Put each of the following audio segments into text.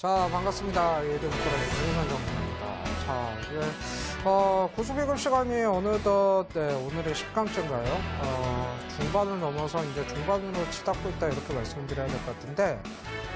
자, 반갑습니다. 예전부터 윤선 정 자, 이제, 어, 고수배급 시간이 어느덧, 네, 오늘의 10강째인가요? 어, 중반을 넘어서 이제 중반으로 치닫고 있다, 이렇게 말씀드려야 될 것 같은데,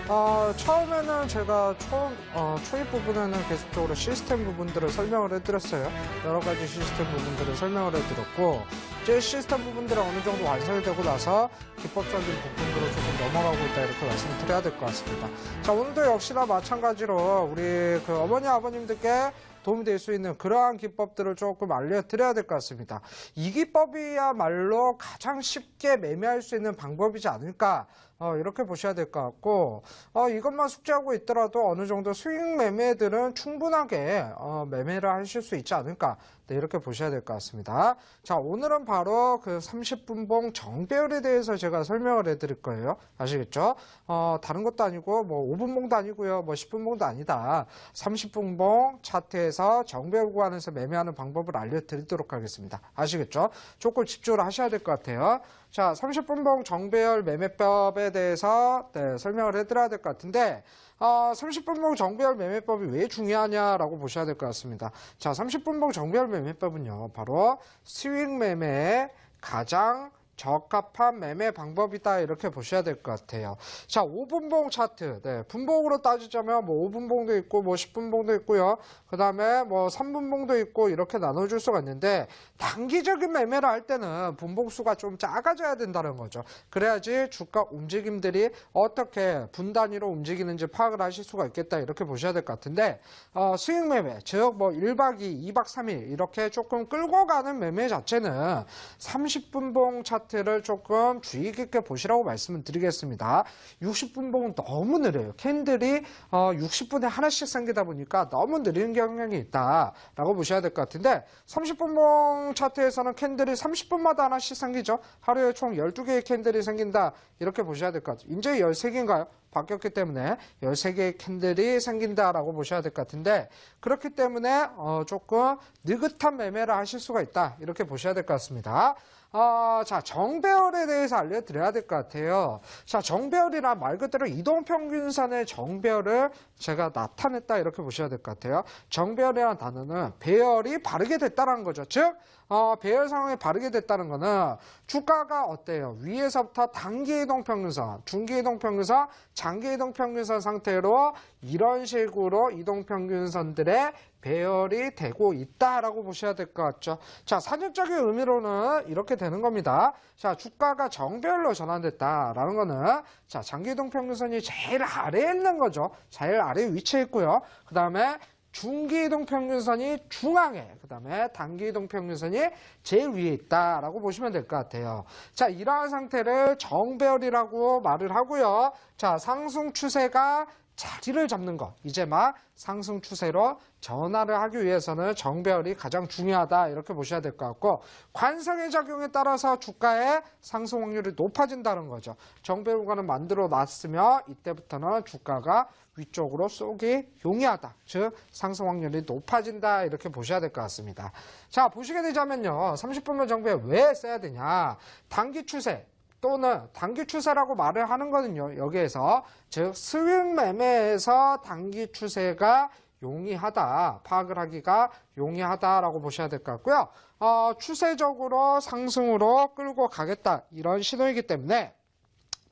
어, 처음에는 제가 초, 어, 초입 부분에는 계속적으로 시스템 부분들을 설명을 해드렸어요. 여러 가지 시스템 부분들을 설명을 해드렸고, 이제 시스템 부분들이 어느 정도 완성이 되고 나서 기법적인 부분으로 조금 넘어가고 있다 이렇게 말씀을 드려야 될 것 같습니다. 자 오늘도 역시나 마찬가지로 우리 그 어머니 아버님들께 도움이 될 수 있는 그러한 기법들을 조금 알려드려야 될 것 같습니다. 이 기법이야말로 가장 쉽게 매매할 수 있는 방법이지 않을까 어, 이렇게 보셔야 될 것 같고 어, 이것만 숙지하고 있더라도 어느 정도 수익 매매들은 충분하게 어, 매매를 하실 수 있지 않을까 네, 이렇게 보셔야 될 것 같습니다. 자 오늘은 바로 그 30분봉 정배열에 대해서 제가 설명을 해드릴 거예요. 아시겠죠? 어, 다른 것도 아니고 뭐 5분봉도 아니고요. 뭐 10분봉도 아니다. 30분봉 차트에서 정배열 구간에서 매매하는 방법을 알려드리도록 하겠습니다. 아시겠죠? 조금 집중을 하셔야 될 것 같아요. 자, 30분봉 정배열 매매법에 대해서 네, 설명을 해드려야 될 것 같은데 어, 30분봉 정배열 매매법이 왜 중요하냐라고 보셔야 될 것 같습니다. 자, 30분봉 정배열 매매법은요, 바로 스윙 매매의 가장 적합한 매매 방법이다 이렇게 보셔야 될 것 같아요. 자, 5분봉 차트. 네, 분봉으로 따지자면 뭐 5분봉도 있고 뭐 10분봉도 있고요. 그다음에 뭐 3분봉도 있고 이렇게 나눠 줄 수가 있는데 단기적인 매매를 할 때는 분봉수가 좀 작아져야 된다는 거죠. 그래야지 주가 움직임들이 어떻게 분 단위로 움직이는지 파악을 하실 수가 있겠다 이렇게 보셔야 될 것 같은데 어, 수익 매매, 즉 뭐 1박 2, 2박 3일 이렇게 조금 끌고 가는 매매 자체는 30분봉 차트 를 조금 주의 깊게 보시라고 말씀을 드리겠습니다. 60분봉은 너무 느려요. 캔들이 어, 60분에 하나씩 생기다 보니까 너무 느린 경향이 있다라고 보셔야 될 것 같은데 30분봉 차트에서는 캔들이 30분마다 하나씩 생기죠. 하루에 총 12개의 캔들이 생긴다. 이렇게 보셔야 될 것 같아요. 이제 13개인가요? 바뀌었기 때문에 13개의 캔들이 생긴다라고 보셔야 될 것 같은데 그렇기 때문에 어, 조금 느긋한 매매를 하실 수가 있다. 이렇게 보셔야 될 것 같습니다. 어, 자, 정배열에 대해서 알려드려야 될 것 같아요. 자, 정배열이란 말 그대로 이동평균선의 정배열을 제가 나타냈다 이렇게 보셔야 될 것 같아요. 정배열이라는 단어는 배열이 바르게 됐다는 거죠. 즉, 어, 배열 상황이 바르게 됐다는 거는 주가가 어때요? 위에서부터 단기 이동평균선, 중기 이동평균선, 장기 이동평균선 상태로 이런 식으로 이동평균선들의 배열이 되고 있다라고 보셔야 될 것 같죠. 자, 사전적인 의미로는 이렇게 되는 겁니다. 자, 주가가 정배열로 전환됐다라는 거는 자, 장기이동평균선이 제일 아래에 있는 거죠. 제일 아래에 위치해 있고요. 그 다음에 중기이동 평균선이 중앙에, 그 다음에 단기이동 평균선이 제일 위에 있다라고 보시면 될 것 같아요. 자, 이러한 상태를 정배열이라고 말을 하고요. 자, 상승 추세가 자리를 잡는 것. 이제 막 상승 추세로 전환을 하기 위해서는 정배열이 가장 중요하다. 이렇게 보셔야 될 것 같고, 관성의 작용에 따라서 주가의 상승 확률이 높아진다는 거죠. 정배열 구간을 만들어 놨으면 이때부터는 주가가 위쪽으로 쏘기 용이하다. 즉, 상승 확률이 높아진다. 이렇게 보셔야 될 것 같습니다. 자, 보시게 되자면요. 30분만 정배열 왜 써야 되냐. 단기 추세, 또는 단기 추세라고 말을 하는 거는요. 여기에서 즉 스윙 매매에서 단기 추세가 용이하다, 파악을 하기가 용이하다라고 보셔야 될 것 같고요. 어, 추세적으로 상승으로 끌고 가겠다 이런 신호이기 때문에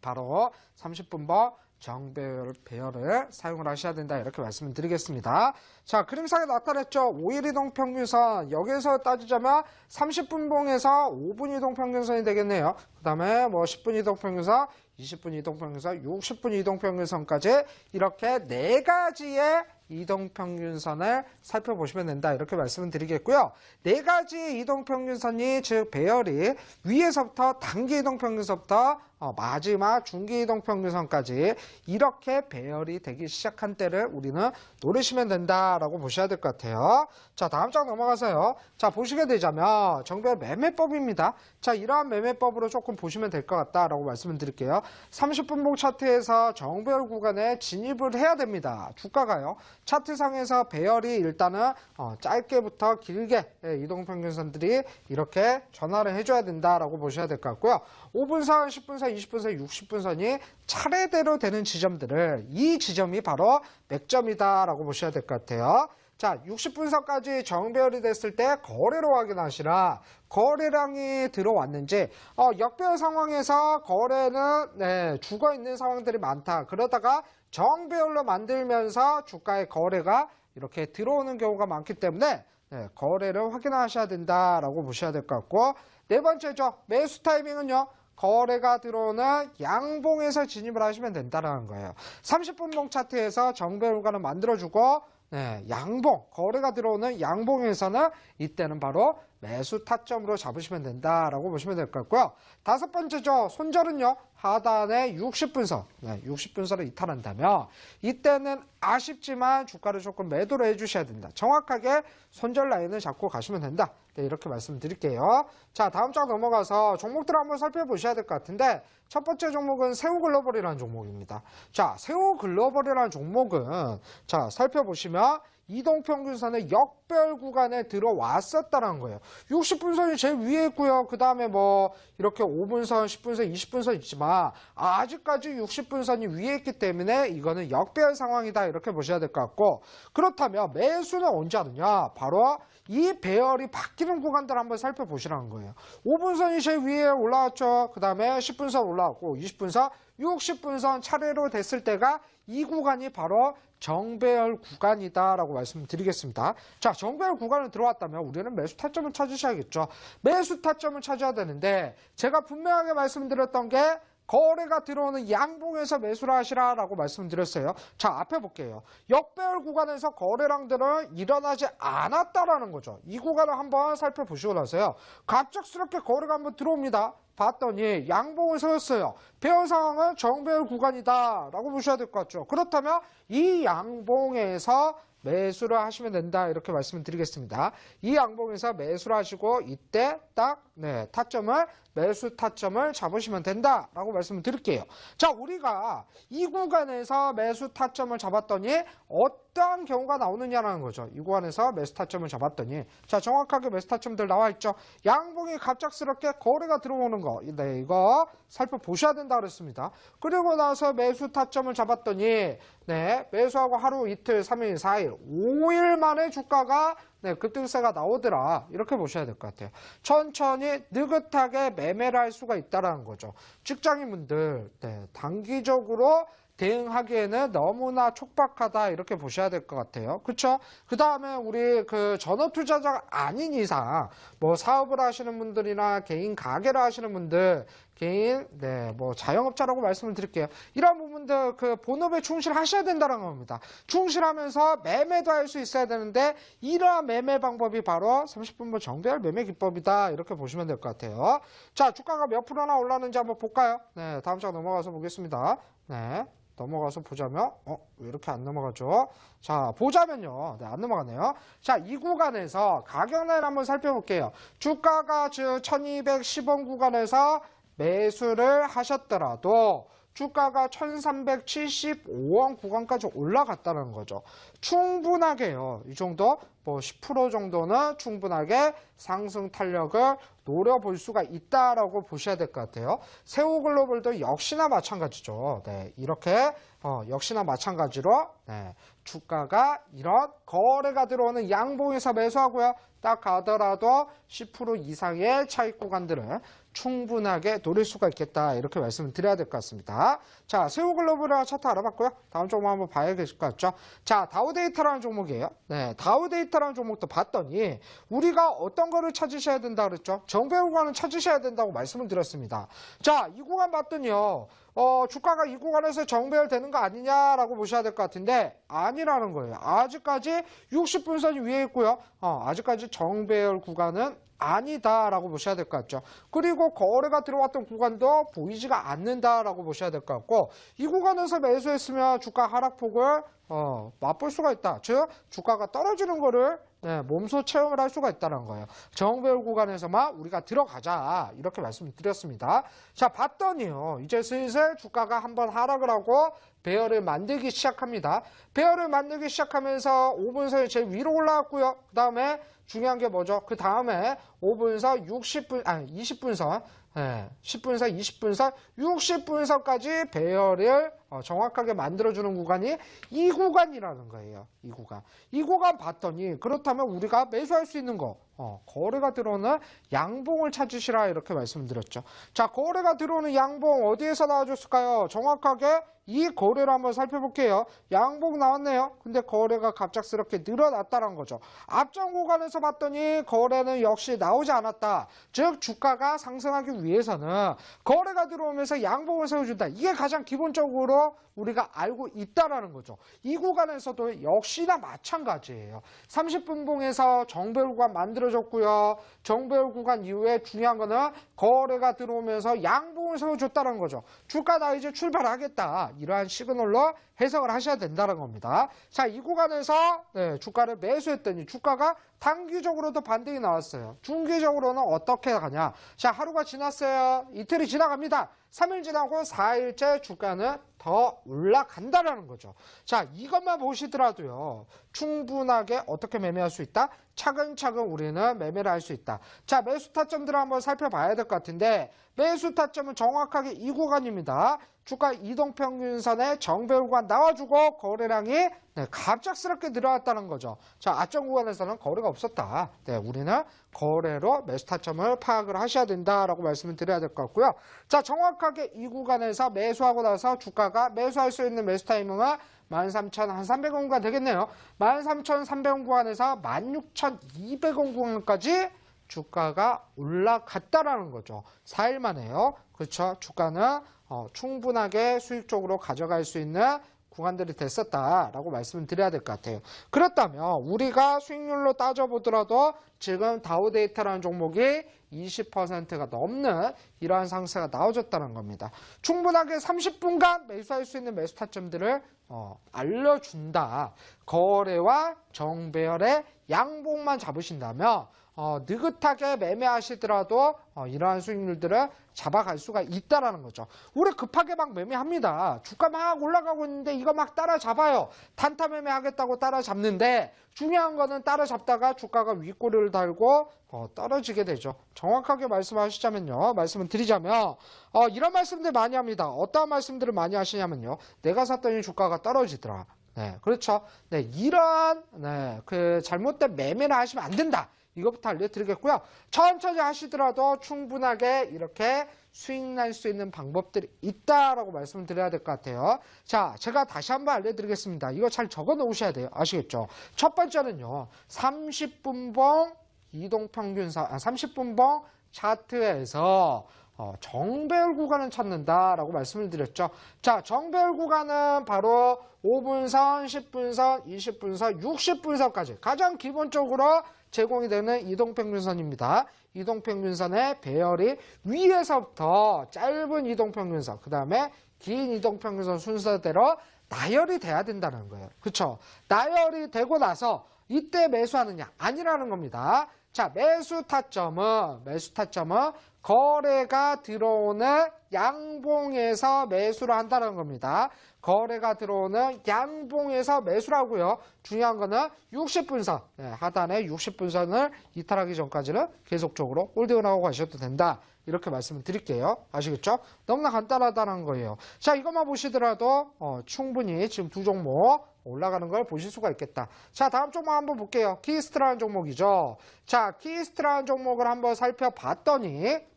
바로 30분번 정배열 배열을 사용을 하셔야 된다 이렇게 말씀을 드리겠습니다. 자 그림상에 나타냈죠. 5일 이동 평균선 여기에서 따지자면 30분 봉에서 5분 이동 평균선이 되겠네요. 그 다음에 뭐 10분 이동 평균선, 20분 이동 평균선, 60분 이동 평균선까지 이렇게 네 가지의 이동평균선을 살펴보시면 된다 이렇게 말씀을 드리겠고요. 네 가지 이동평균선이 즉 배열이 위에서부터 단기 이동평균선부터 어, 마지막 중기 이동평균선까지 이렇게 배열이 되기 시작한 때를 우리는 노리시면 된다라고 보셔야 될 것 같아요. 자 다음 장 넘어가서요. 자 보시게 되자면 정배열 매매법입니다. 자 이러한 매매법으로 조금 보시면 될 것 같다라고 말씀을 드릴게요. 30분봉 차트에서 정배열 구간에 진입을 해야 됩니다. 주가가요. 차트상에서 배열이 일단은 어, 짧게부터 길게 예, 이동평균선들이 이렇게 전화를 해줘야 된다라고 보셔야 될 것 같고요. 5분선, 10분선, 10분선, 20분 선, 60분 선이 차례대로 되는 지점들을 이 지점이 바로 맥점이다라고 보셔야 될 것 같아요. 자, 60분 선까지 정배열이 됐을 때 거래로 확인하시라. 거래량이 들어왔는지 어, 역배열 상황에서 거래는 네, 죽어 있는 상황들이 많다. 그러다가 정배열로 만들면서 주가의 거래가 이렇게 들어오는 경우가 많기 때문에 네, 거래를 확인하셔야 된다라고 보셔야 될 것 같고 네 번째죠. 매수 타이밍은요. 거래가 들어오는 양봉에서 진입을 하시면 된다는 거예요. 30분봉 차트에서 정배율가는 만들어주고 네, 양봉, 거래가 들어오는 양봉에서는 이때는 바로 매수 타점으로 잡으시면 된다라고 보시면 될 것 같고요. 다섯 번째죠. 손절은요. 하단에 60분선, 네, 60분선을 이탈한다면 이때는 아쉽지만 주가를 조금 매도를 해주셔야 된다. 정확하게 손절 라인을 잡고 가시면 된다. 네, 이렇게 말씀드릴게요. 자, 다음 장 넘어가서 종목들을 한번 살펴보셔야 될 것 같은데 첫 번째 종목은 새우글로벌이라는 종목입니다. 자, 새우글로벌이라는 종목은 자, 살펴보시면 이동평균선의 역별 구간에 들어왔었다는 거예요. 60분선이 제일 위에 있고요. 그 다음에 뭐 이렇게 5분선, 10분선, 20분선 있지만 아직까지 60분선이 위에 있기 때문에 이거는 역별 상황이다 이렇게 보셔야 될 것 같고 그렇다면 매수는 언제 하느냐? 바로 이 배열이 바뀌는 구간들 한번 살펴보시라는 거예요. 5분선이 제일 위에 올라왔죠. 그 다음에 10분선 올라왔고 20분선, 60분선 차례로 됐을 때가 이 구간이 바로 정배열 구간이다라고 말씀드리겠습니다. 자, 정배열 구간을 들어왔다면 우리는 매수 타점을 찾으셔야겠죠. 매수 타점을 찾아야 되는데 제가 분명하게 말씀드렸던 게 거래가 들어오는 양봉에서 매수를 하시라라고 말씀드렸어요. 자, 앞에 볼게요. 역배열 구간에서 거래량들은 일어나지 않았다라는 거죠. 이 구간을 한번 살펴보시고 나서요. 갑작스럽게 거래가 한번 들어옵니다. 봤더니 양봉을 세웠어요. 배열 상황은 정배열 구간이다라고 보셔야 될 것 같죠. 그렇다면 이 양봉에서 매수를 하시면 된다 이렇게 말씀을 드리겠습니다. 이 양봉에서 매수를 하시고 이때 딱 네, 타점을 매수 타점을 잡으시면 된다라고 말씀을 드릴게요. 자, 우리가 이 구간에서 매수 타점을 잡았더니 어떠한 경우가 나오느냐라는 거죠. 이 구간에서 매수 타점을 잡았더니 자, 정확하게 매수 타점들 나와 있죠. 양봉이 갑작스럽게 거래가 들어오는 거. 네, 이거 살펴보셔야 된다 그랬습니다. 그리고 나서 매수 타점을 잡았더니 네, 매수하고 하루 이틀, 3일, 4일, 5일 만에 주가가 네, 급등세가 나오더라. 이렇게 보셔야 될 것 같아요. 천천히 느긋하게 매매를 할 수가 있다라는 거죠. 직장인분들, 네, 단기적으로 대응하기에는 너무나 촉박하다 이렇게 보셔야 될 것 같아요. 그렇죠? 그 다음에 우리 그 전업 투자자가 아닌 이상 뭐 사업을 하시는 분들이나 개인 가게를 하시는 분들 개인 네 뭐 자영업자라고 말씀을 드릴게요. 이런 부분들 그 본업에 충실하셔야 된다는 겁니다. 충실하면서 매매도 할 수 있어야 되는데 이러한 매매 방법이 바로 30분분 정배열 매매 기법이다 이렇게 보시면 될 것 같아요. 자 주가가 몇 프로나 올랐는지 한번 볼까요? 네 다음 장 넘어가서 보겠습니다. 네. 넘어가서 보자면 어 왜 이렇게 안 넘어가죠? 자 보자면요, 네, 안 넘어가네요. 자 이 구간에서 가격 라인 한번 살펴볼게요. 주가가 즉 1210원 구간에서 매수를 하셨더라도 주가가 1375원 구간까지 올라갔다는 거죠. 충분하게요. 이 정도 뭐 10% 정도는 충분하게 상승 탄력을 노려볼 수가 있다라고 보셔야 될 것 같아요. 세우글로벌도 역시나 마찬가지죠. 네, 이렇게 어, 역시나 마찬가지로 네, 주가가 이런 거래가 들어오는 양봉에서 매수하고요. 딱 가더라도 10% 이상의 차익 구간들은 충분하게 노릴 수가 있겠다 이렇게 말씀을 드려야 될 것 같습니다. 자, 세우글로벌이라는 차트 알아봤고요. 다음 종목 한번 봐야 될것 같죠. 자, 다우데이터라는 종목이에요. 네, 다우데이터라는 종목도 봤더니 우리가 어떤 거를 찾으셔야 된다 그랬죠? 정배 구간을 찾으셔야 된다고 말씀을 드렸습니다. 자, 이 구간 봤더니요. 어, 주가가 이 구간에서 정배열 되는 거 아니냐라고 보셔야 될 것 같은데 아니라는 거예요. 아직까지 60분선이 위에 있고요. 어, 아직까지 정배열 구간은 아니다라고 보셔야 될 것 같죠. 그리고 거래가 들어왔던 구간도 보이지가 않는다라고 보셔야 될 것 같고 이 구간에서 매수했으면 주가 하락폭을 어, 맛볼 수가 있다. 즉 주가가 떨어지는 거를 네, 몸소 체험을 할 수가 있다는 거예요. 정배열 구간에서만 우리가 들어가자 이렇게 말씀드렸습니다. 자 봤더니요 이제 슬슬 주가가 한번 하락을 하고 배열을 만들기 시작합니다. 배열을 만들기 시작하면서 5분선이 제일 위로 올라왔고요. 그 다음에 중요한 게 뭐죠? 그 다음에 5분선, 60분, 아니 20분선, 예, 10분선, 20분선, 60분선까지 배열을 어, 정확하게 만들어주는 구간이 이 구간이라는 거예요. 이 구간. 이 구간 봤더니 그렇다면 우리가 매수할 수 있는 거 어, 거래가 들어오는 양봉을 찾으시라 이렇게 말씀드렸죠. 자, 거래가 들어오는 양봉 어디에서 나와줬을까요? 정확하게 이 거래를 한번 살펴볼게요. 양봉 나왔네요. 근데 거래가 갑작스럽게 늘어났다는 거죠. 앞전 구간에서 봤더니 거래는 역시 나오지 않았다. 즉 주가가 상승하기 위해서는 거래가 들어오면서 양봉을 세워준다. 이게 가장 기본적으로 우리가 알고 있다라는 거죠. 이 구간에서도 역시나 마찬가지예요. 30분 봉에서 정배열 구간 만들어졌고요. 정배열 구간 이후에 중요한 거는 거래가 들어오면서 양봉을 세워줬다는 거죠. 주가 나 이제 출발하겠다. 이러한 시그널로 해석을 하셔야 된다는 겁니다. 자, 이 구간에서 네, 주가를 매수했더니 주가가 단기적으로도 반등이 나왔어요. 중기적으로는 어떻게 가냐? 자, 하루가 지났어요. 이틀이 지나갑니다. 3일 지나고 4일째 주가는 더 올라간다라는 거죠. 자, 이것만 보시더라도요. 충분하게 어떻게 매매할 수 있다? 차근차근 우리는 매매를 할 수 있다. 자, 매수 타점들을 한번 살펴봐야 될 것 같은데 매수 타점은 정확하게 이 구간입니다. 주가 이동평균선의 정배열 구간 나와주고 거래량이 네, 갑작스럽게 늘어났다는 거죠. 자, 아점 구간에서는 거래가 없었다. 네, 우리는 거래로 매수 타점을 파악을 하셔야 된다라고 말씀을 드려야 될 것 같고요. 자, 정확하게 이 구간에서 매수하고 나서 주가가 매수할 수 있는 매수 타이밍은 13,300원 구간 되겠네요. 13,300원 구간에서 16,200원 구간까지 주가가 올라갔다라는 거죠. 4일 만에요. 그렇죠. 주가는 어, 충분하게 수익적으로 가져갈 수 있는 구간들이 됐었다라고 말씀을 드려야 될 것 같아요. 그렇다면 우리가 수익률로 따져보더라도 지금 다우데이터라는 종목이 20%가 넘는 이러한 상세가 나와줬다는 겁니다. 충분하게 30분간 매수할 수 있는 매수 타점들을 어, 알려준다. 거래와 정배열의 양봉만 잡으신다면 어, 느긋하게 매매하시더라도 어, 이러한 수익률들을 잡아갈 수가 있다라는 거죠. 우리 급하게 막 매매합니다. 주가 막 올라가고 있는데 이거 막 따라잡아요. 단타 매매하겠다고 따라잡는데 중요한 거는 따라잡다가 주가가 윗꼬리를 달고 어, 떨어지게 되죠. 정확하게 말씀하시자면요. 말씀을 드리자면 어, 이런 말씀들 많이 합니다. 어떠한 말씀들을 많이 하시냐면요. 내가 샀더니 주가가 떨어지더라. 네, 그렇죠. 네, 이런 네, 그 잘못된 매매를 하시면 안 된다. 이것부터 알려드리겠고요. 천천히 하시더라도 충분하게 이렇게 수익 날 수 있는 방법들이 있다라고 말씀을 드려야 될 것 같아요. 자, 제가 다시 한번 알려드리겠습니다. 이거 잘 적어 놓으셔야 돼요. 아시겠죠? 첫 번째는요. 30분봉 이동평균사, 아, 30분봉 차트에서 어, 정배열 구간을 찾는다라고 말씀을 드렸죠. 자, 정배열 구간은 바로 5분선, 10분선, 20분선, 60분선까지 가장 기본적으로 제공이 되는 이동평균선입니다. 이동평균선의 배열이 위에서부터 짧은 이동평균선, 그 다음에 긴 이동평균선 순서대로 나열이 돼야 된다는 거예요. 그렇죠? 나열이 되고 나서 이때 매수하느냐 아니라는 겁니다. 자, 매수 타점은 매수 타점은 거래가 들어오는 양봉에서 매수를 한다는 겁니다. 거래가 들어오는 양봉에서 매수라고요. 중요한 거는 60분선, 네, 하단에 60분선을 이탈하기 전까지는 계속적으로 홀딩을 가셔도 된다. 이렇게 말씀을 드릴게요. 아시겠죠? 너무나 간단하다는 거예요. 자, 이것만 보시더라도 어, 충분히 지금 두 종목 올라가는 걸 보실 수가 있겠다. 자, 다음 종목 한번 볼게요. 키스트라는 종목이죠. 자, 키스트라는 종목을 한번 살펴봤더니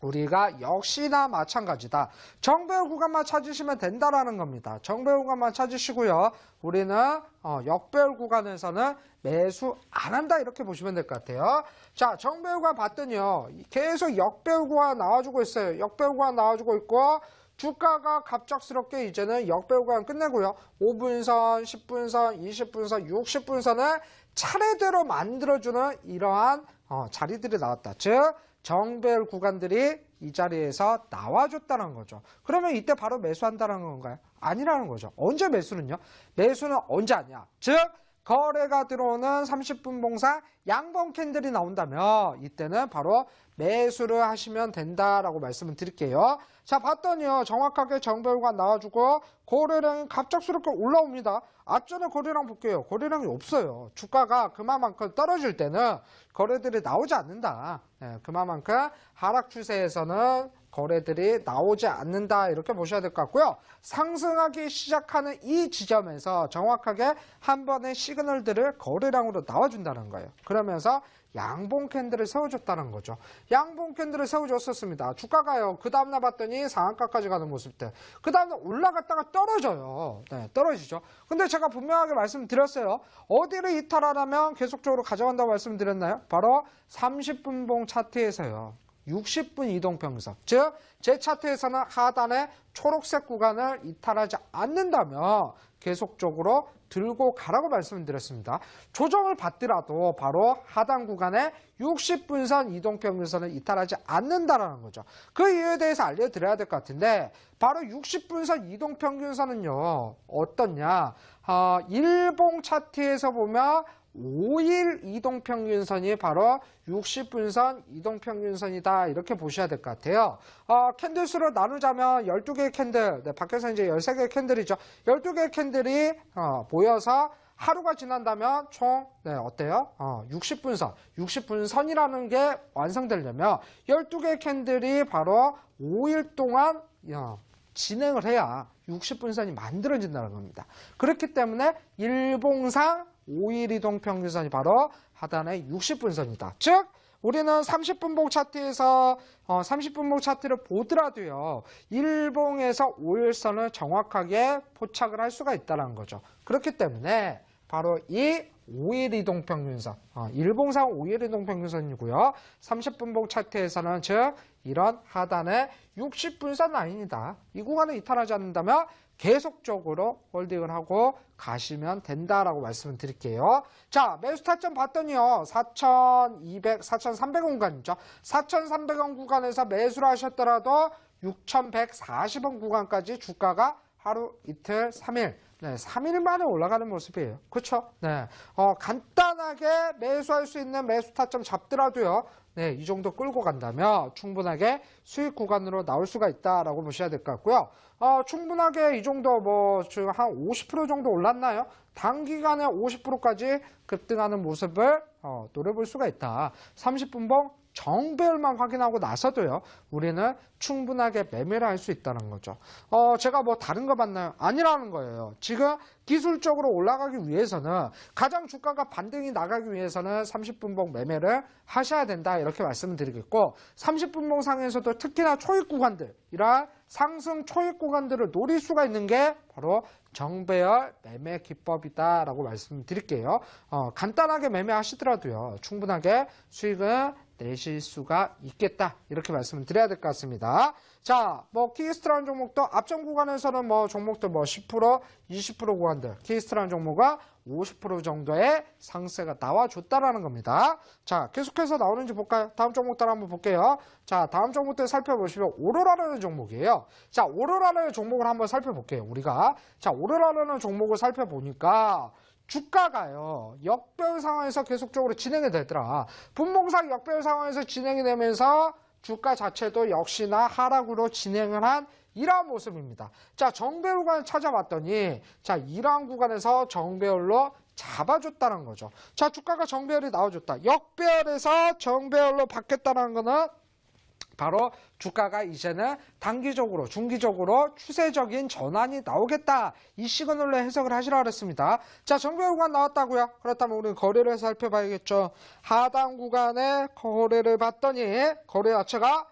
우리가 역시나 마찬가지다. 정배열 구간만 찾으시면 된다라는 겁니다. 정배열 구간만 찾으시고요. 우리는 어, 역배열 구간에서는 매수 안 한다 이렇게 보시면 될 것 같아요. 자, 정배열 구간 봤더니요. 계속 역배열 구간 나와주고 있어요. 역배열 구간 나와주고 있고 주가가 갑작스럽게 이제는 역배열 구간 끝내고요. 5분선, 10분선, 20분선, 60분선을 차례대로 만들어주는 이러한 어, 자리들이 나왔다. 즉 정배열 구간들이 이 자리에서 나와줬다는 거죠. 그러면 이때 바로 매수한다는 건가요? 아니라는 거죠. 언제 매수는요? 매수는 언제 하냐? 즉 거래가 들어오는 30분 봉사 양봉 캔들이 나온다면 이때는 바로 매수를 하시면 된다라고 말씀을 드릴게요. 자, 봤더니요. 정확하게 정배우가 나와주고 거래량이 갑작스럽게 올라옵니다. 앞전에 거래량 볼게요. 거래량이 없어요. 주가가 그만큼 떨어질 때는 거래들이 나오지 않는다. 네, 그만큼 하락 추세에서는 거래들이 나오지 않는다 이렇게 보셔야 될 것 같고요. 상승하기 시작하는 이 지점에서 정확하게 한 번의 시그널들을 거래량으로 나와준다는 거예요. 그러면서 양봉 캔들을 세워줬다는 거죠. 양봉 캔들을 세워줬었습니다. 주가가요. 그 다음날 봤더니 상한가까지 가는 모습들. 그 다음날 올라갔다가 떨어져요. 네, 떨어지죠. 근데 제가 분명하게 말씀드렸어요. 어디를 이탈하려면 계속적으로 가져간다고 말씀드렸나요? 바로 30분봉 차트에서요. 60분 이동평선. 즉, 제 차트에서는 하단의 초록색 구간을 이탈하지 않는다면 계속적으로 들고 가라고 말씀드렸습니다. 조정을 받더라도 바로 하단 구간의 60분선 이동평균선을 이탈하지 않는다라는 거죠. 그 이유에 대해서 알려드려야 될 것 같은데 바로 60분선 이동평균선은요. 어떻냐. 어, 일봉 차트에서 보면 5일 이동평균선이 바로 60분선 이동평균선이다 이렇게 보셔야 될 것 같아요. 어, 캔들 수로 나누자면 12개의 캔들, 네, 밖에서 이제 13개의 캔들이죠. 12개의 캔들이 어, 모여서 하루가 지난다면 총 네, 어때요? 어, 60분선, 60분선이라는 게 완성되려면 12개의 캔들이 바로 5일 동안 어, 진행을 해야 60분선이 만들어진다는 겁니다. 그렇기 때문에 일봉상 5일 이동 평균선이 바로 하단의 60분선이다. 즉 우리는 30분봉 차트에서 어, 30분봉 차트를 보더라도요. 일봉에서 5일선을 정확하게 포착을 할 수가 있다는 거죠. 그렇기 때문에 바로 이 5일 이동 평균선, 어, 일봉상 5일 이동 평균선이고요. 30분봉 차트에서는 즉 이런 하단의 60분선 라인이다. 이 구간을 이탈하지 않는다면 계속적으로 홀딩을 하고 가시면 된다라고 말씀을 드릴게요. 자, 매수 타점 봤더니요. 4,200, 4,300원 구간이죠. 4,300원 구간에서 매수를 하셨더라도 6,140원 구간까지 주가가 하루, 이틀, 3일, 네, 3일 만에 올라가는 모습이에요. 그렇죠? 네. 어, 간단하게 매수할 수 있는 매수 타점 잡더라도요. 네, 이 정도 끌고 간다면 충분하게 수익 구간으로 나올 수가 있다라고 보셔야 될 것 같고요. 어, 충분하게 이 정도 뭐 지금 한 50% 정도 올랐나요? 단기간에 50%까지 급등하는 모습을 어, 노려볼 수가 있다. 30분봉 정배열만 확인하고 나서도요, 우리는 충분하게 매매를 할 수 있다는 거죠. 어, 제가 뭐 다른 거 봤나요? 아니라는 거예요. 지금 기술적으로 올라가기 위해서는 가장 주가가 반등이 나가기 위해서는 30분봉 매매를 하셔야 된다. 이렇게 말씀을 드리겠고, 30분봉 상에서도 특히나 초입 구간들, 이러한 상승 초입 구간들을 노릴 수가 있는 게 바로 정배열 매매 기법이다라고 말씀드릴게요. 어, 간단하게 매매하시더라도요, 충분하게 수익을 내실 수가 있겠다. 이렇게 말씀을 드려야 될 것 같습니다. 자, 뭐, 키스트라는 종목도 앞전 구간에서는 뭐, 종목들 뭐, 10%, 20% 구간들, 키스트라는 종목가 50% 정도의 상세가 나와줬다라는 겁니다. 자, 계속해서 나오는지 볼까요? 다음 종목들 한번 볼게요. 자, 다음 종목들 살펴보시면, 오로라라는 종목이에요. 자, 오로라라는 종목을 한번 살펴볼게요. 우리가. 자, 오로라라는 종목을 살펴보니까, 주가가요 역별 상황에서 계속적으로 진행이 되더라. 분봉상 역별 상황에서 진행이 되면서 주가 자체도 역시나 하락으로 진행을 한 이러한 모습입니다. 자 정배열 구간을 찾아봤더니 자 이러한 구간에서 정배열로 잡아줬다는 거죠. 자 주가가 정배열이 나와줬다. 역배열에서 정배열로 바뀌었다는 거는 바로 주가가 이제는 단기적으로 중기적으로 추세적인 전환이 나오겠다. 이 시그널로 해석을 하시라 그랬습니다. 자 정배 구간 나왔다고요. 그렇다면 우리는 거래를 살펴봐야겠죠. 하단 구간의 거래를 봤더니 거래 자체가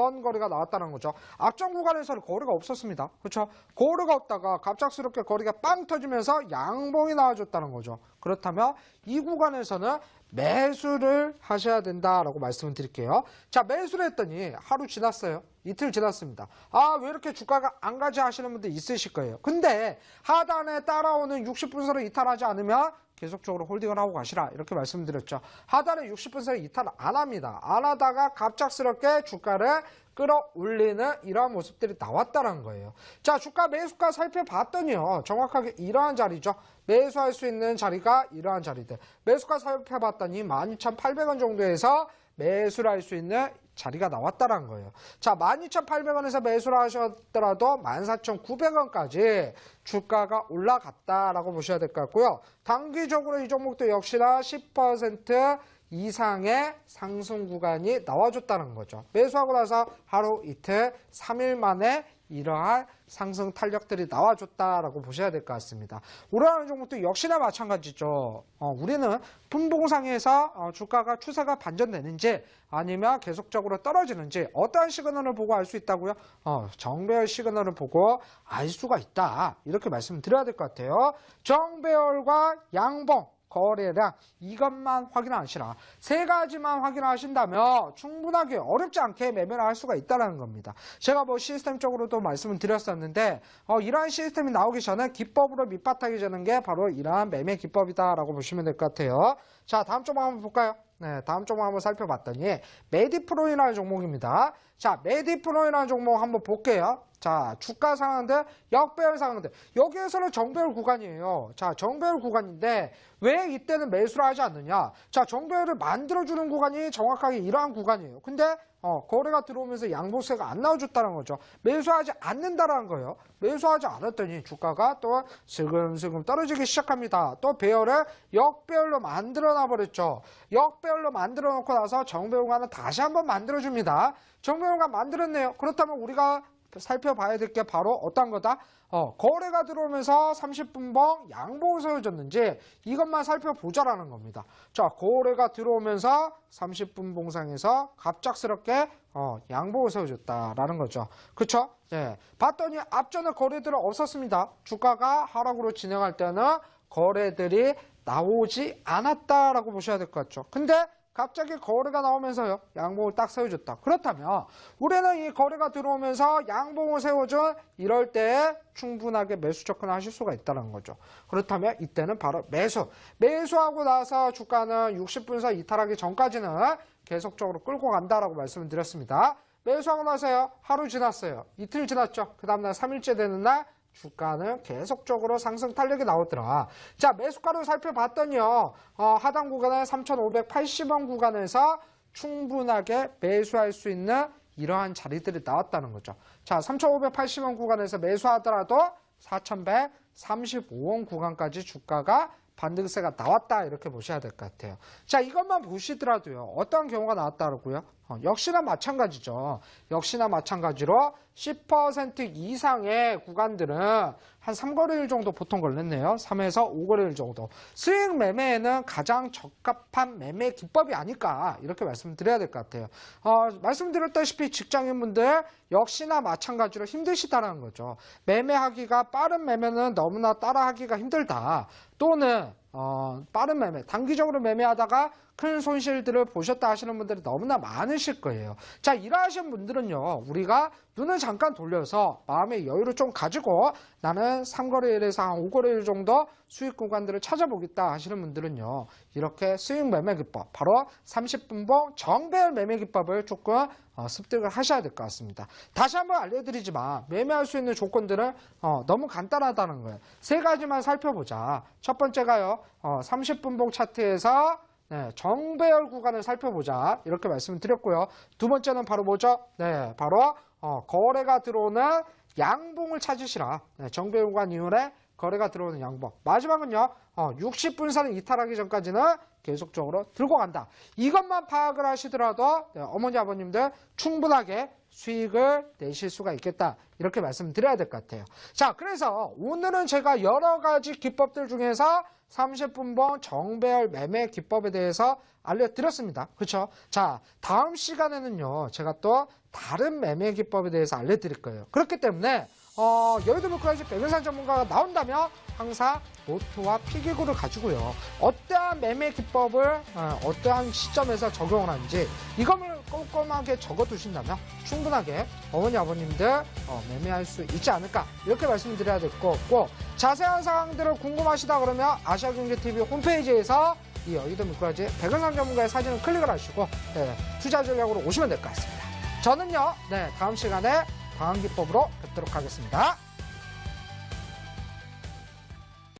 어떤 거래가 나왔다는 거죠. 앞전 구간에서는 거래가 없었습니다. 그렇죠? 거래가 없다가 갑작스럽게 거래가 빵 터지면서 양봉이 나와줬다는 거죠. 그렇다면 이 구간에서는 매수를 하셔야 된다라고 말씀을 드릴게요. 자, 매수를 했더니 하루 지났어요. 이틀 지났습니다. 아, 왜 이렇게 주가가 안 가지 하시는 분들 있으실 거예요. 근데 하단에 따라오는 60분선을 이탈하지 않으면 계속적으로 홀딩을 하고 가시라 이렇게 말씀드렸죠. 하단에 60분선을 이탈 안 합니다. 안 하다가 갑작스럽게 주가를 끌어올리는 이러한 모습들이 나왔다는 거예요. 자, 주가 매수가 살펴봤더니요. 정확하게 이러한 자리죠. 매수할 수 있는 자리가 이러한 자리들. 매수가 살펴봤더니 12,800원 정도에서 매수를 할 수 있는 자리가 나왔다는 거예요. 자, 12,800원에서 매수를 하셨더라도 14,900원까지 주가가 올라갔다라고 보셔야 될 것 같고요. 단기적으로 이 종목도 역시나 10% 이상의 상승 구간이 나와줬다는 거죠. 매수하고 나서 하루 이틀, 3일 만에 이러한 상승 탄력들이 나와줬다라고 보셔야 될 것 같습니다. 우라는 종목도 역시나 마찬가지죠. 어, 우리는 분봉상에서 어, 주가가 추세가 반전되는지 아니면 계속적으로 떨어지는지 어떠한 시그널을 보고 알 수 있다고요? 어, 정배열 시그널을 보고 알 수가 있다. 이렇게 말씀드려야 될 것 같아요. 정배열과 양봉 거래량 이것만 확인하시라. 세 가지만 확인하신다면 충분하게 어렵지 않게 매매를 할 수가 있다는 겁니다. 제가 뭐 시스템적으로도 말씀을 드렸었는데 어, 이러한 시스템이 나오기 전에 기법으로 밑바탕이 되는 게 바로 이러한 매매 기법이다라고 보시면 될 것 같아요. 자 다음 종목 한번 볼까요? 네, 다음 종목 한번 살펴봤더니 메디프로이라는 종목입니다. 자, 메디프로이라는 종목 한번 볼게요. 자, 주가 상황들, 역배열 상황들. 여기에서는 정배열 구간이에요. 자, 정배열 구간인데 왜 이때는 매수를 하지 않느냐? 자, 정배열을 만들어주는 구간이 정확하게 이러한 구간이에요. 근데 어, 거래가 들어오면서 양보세가 안 나와줬다는 거죠. 매수하지 않는다라는 거예요. 매수하지 않았더니 주가가 또 슬금슬금 떨어지기 시작합니다. 또 배열을 역배열로 만들어 놔 버렸죠. 역배열로 만들어 놓고 나서 정배열과는 다시 한번 만들어줍니다. 정배열과 만들었네요. 그렇다면 우리가 살펴봐야 될 게 바로 어떤 거다? 어, 거래가 들어오면서 30분봉 양봉을 세워졌는지 이것만 살펴보자라는 겁니다. 자, 거래가 들어오면서 30분 봉상에서 갑작스럽게 어, 양봉을 세워줬다라는 거죠. 그쵸? 예. 봤더니 앞전에 거래들은 없었습니다. 주가가 하락으로 진행할 때는 거래들이 나오지 않았다라고 보셔야 될 것 같죠. 근데 갑자기 거래가 나오면서요. 양봉을 딱 세워줬다. 그렇다면 우리는 이 거래가 들어오면서 양봉을 세워준 이럴 때 충분하게 매수 접근을 하실 수가 있다는 거죠. 그렇다면 이때는 바로 매수. 매수하고 나서 주가는 60분선 이탈하기 전까지는 계속적으로 끌고 간다라고 말씀을 드렸습니다. 매수하고 나서요. 하루 지났어요. 이틀 지났죠. 그 다음날 3일째 되는 날 주가는 계속적으로 상승 탄력이 나오더라. 자, 매수가로 살펴봤더니요. 어, 하단 구간은 3,580원 구간에서 충분하게 매수할 수 있는 이러한 자리들이 나왔다는 거죠. 자, 3,580원 구간에서 매수하더라도 4,135원 구간까지 주가가 반등세가 나왔다 이렇게 보셔야 될 것 같아요. 자 이것만 보시더라도요. 어떤 경우가 나왔다고요? 어, 역시나 마찬가지죠. 역시나 마찬가지로 10% 이상의 구간들은 한 3거래일 정도 보통 걸렸네요. 3에서 5거래일 정도. 수익 매매에는 가장 적합한 매매 기법이 아닐까 이렇게 말씀드려야 될 것 같아요. 어, 말씀드렸다시피 직장인분들 역시나 마찬가지로 힘드시다는 거죠. 매매하기가 빠른 매매는 너무나 따라하기가 힘들다. 또는 어, 빠른 매매, 단기적으로 매매하다가 큰 손실들을 보셨다 하시는 분들이 너무나 많으실 거예요. 자, 일하시는 분들은요, 우리가 눈을 잠깐 돌려서 마음의 여유를 좀 가지고 나는 3거래일에서 한 5거래일 정도 수익 구간들을 찾아보겠다 하시는 분들은요, 이렇게 수익 매매 기법, 바로 30분봉 정배열 매매 기법을 조금 어, 습득을 하셔야 될 것 같습니다. 다시 한번 알려드리지만 매매할 수 있는 조건들은 어, 너무 간단하다는 거예요. 세 가지만 살펴보자. 첫 번째가요, 어, 30분봉 차트에서 네, 정배열 구간을 살펴보자. 이렇게 말씀을 드렸고요. 두 번째는 바로 뭐죠? 네, 바로 어, 거래가 들어오는 양봉을 찾으시라. 네, 정배열 구간 이후에 거래가 들어오는 양봉. 마지막은요. 어, 60분선을 이탈하기 전까지는 계속적으로 들고 간다. 이것만 파악을 하시더라도 네, 어머니 아버님들 충분하게 수익을 내실 수가 있겠다. 이렇게 말씀드려야 될 것 같아요. 자, 그래서 오늘은 제가 여러 가지 기법들 중에서 30분봉 정배열 매매 기법에 대해서 알려드렸습니다. 그렇죠? 자, 다음 시간에는요. 제가 또 다른 매매 기법에 대해서 알려드릴 거예요. 그렇기 때문에 어, 여의도 물가지 백은산 전문가가 나온다면 항상 노트와 필기구를 가지고요. 어떠한 매매 기법을 어, 어떠한 시점에서 적용을 하는지 이것을 꼼꼼하게 적어두신다면 충분하게 어머니 아버님들 어, 매매할 수 있지 않을까 이렇게 말씀드려야 될 것 같고 자세한 사항들을 궁금하시다 그러면 아시아경제TV 홈페이지에서 이 여의도 물가지 백은산 전문가의 사진을 클릭을 하시고 네, 투자 전략으로 오시면 될 것 같습니다. 저는요, 네, 다음 시간에 방한 기법으로 뵙도록 하겠습니다.